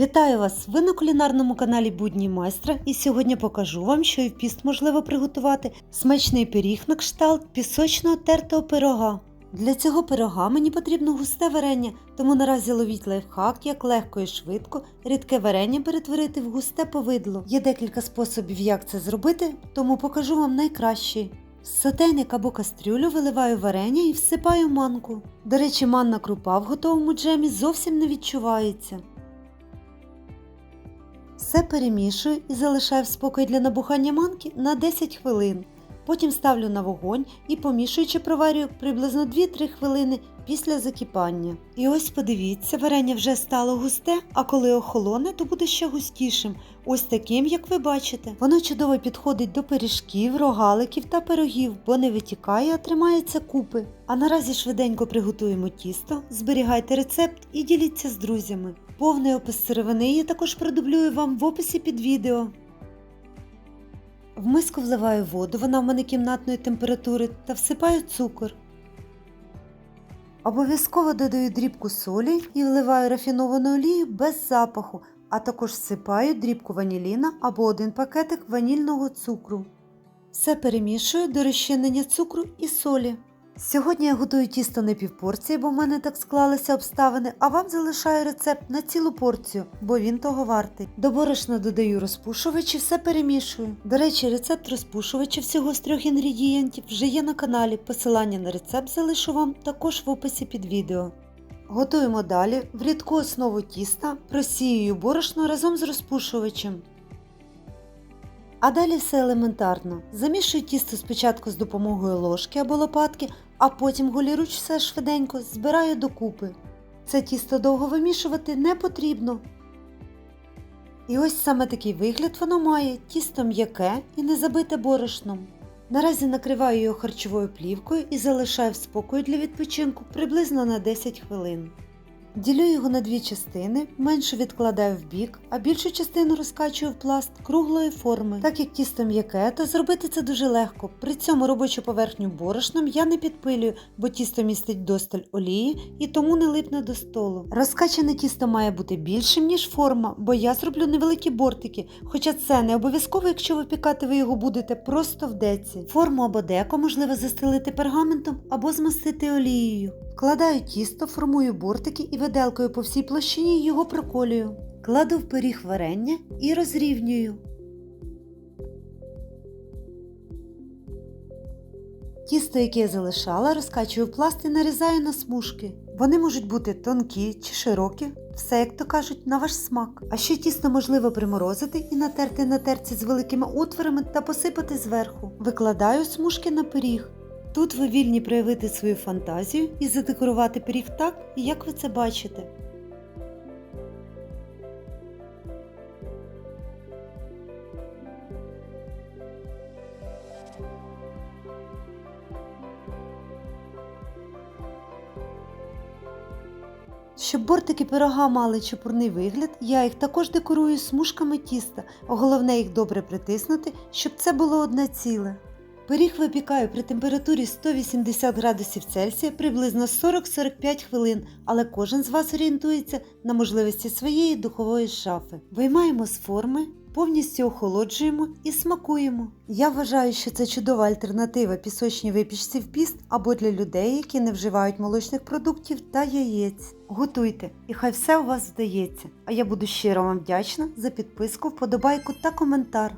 Вітаю вас! Ви на кулінарному каналі Будні Майстра і сьогодні покажу вам, що і в піст можливо приготувати смачний пиріг на кшталт пісочного тертого пирога. Для цього пирога мені потрібно густе варення, тому наразі ловіть лайфхак, як легко і швидко рідке варення перетворити в густе повидло. Є декілька способів, як це зробити, тому покажу вам найкращий. В сотейник або кастрюлю виливаю варення і всипаю манку. До речі, манна крупа в готовому джемі зовсім не відчувається. Все перемішую і залишаю в спокій для набухання манки на 10 хвилин. Потім ставлю на вогонь і помішуючи проварюю приблизно 2-3 хвилини після закипання. І ось подивіться, варення вже стало густе, а коли охолоне, то буде ще густішим. Ось таким, як ви бачите. Воно чудово підходить до пиріжків, рогаликів та пирогів, бо не витікає, а тримається купи. А наразі швиденько приготуємо тісто, зберігайте рецепт і діліться з друзями. Повний опис сировини я також продублюю вам в описі під відео. В миску вливаю воду, вона в мене кімнатної температури, та всипаю цукор. Обов'язково додаю дрібку солі і вливаю рафіновану олію без запаху, а також всипаю дрібку ваніліна або один пакетик ванільного цукру. Все перемішую до розчинення цукру і солі. Сьогодні я готую тісто на півпорції, бо в мене так склалися обставини, а вам залишаю рецепт на цілу порцію, бо він того вартий. До борошна додаю розпушувач і все перемішую. До речі, рецепт розпушувача всього з трьох інгредієнтів вже є на каналі. Посилання на рецепт залишу вам також в описі під відео. Готуємо далі в рідку основу тіста, просіюю борошно разом з розпушувачем. А далі все елементарно. Замішую тісто спочатку з допомогою ложки або лопатки, а потім голіруч все швиденько збираю докупи. Це тісто довго вимішувати не потрібно. І ось саме такий вигляд воно має тісто м'яке і не забите борошном. Наразі накриваю його харчовою плівкою і залишаю в спокою для відпочинку приблизно на 10 хвилин. Ділю його на дві частини, меншу відкладаю в бік, а більшу частину розкачую в пласт круглої форми. Так як тісто м'яке, то зробити це дуже легко. При цьому робочу поверхню борошном я не підпилюю, бо тісто містить досталь олії і тому не липне до столу. Розкачане тісто має бути більшим, ніж форма, бо я зроблю невеликі бортики, хоча це не обов'язково, якщо випікати ви його будете просто в деці. Форму або деко можливо застелити пергаментом або змастити олією. Вкладаю тісто, формую бортики і виделкою по всій площині його проколюю. Кладу в пиріг варення і розрівнюю. Тісто, яке я залишала, розкачую в пласт і нарізаю на смужки. Вони можуть бути тонкі чи широкі, все, як то кажуть, на ваш смак. А ще тісто можливо приморозити і натерти на терці з великими отворами та посипати зверху. Викладаю смужки на пиріг. Тут ви вільні проявити свою фантазію і задекорувати пиріг так, як ви це бачите. Щоб бортики пирога мали чепурний вигляд, я їх також декорую смужками тіста, головне їх добре притиснути, щоб це було одне ціле. Пиріг випікаю при температурі 180 градусів Цельсія приблизно 40-45 хвилин, але кожен з вас орієнтується на можливості своєї духової шафи. Виймаємо з форми, повністю охолоджуємо і смакуємо. Я вважаю, що це чудова альтернатива пісочній випічці в піст або для людей, які не вживають молочних продуктів та яєць. Готуйте, і хай все у вас вдається. А я буду щиро вам вдячна за підписку, вподобайку та коментар.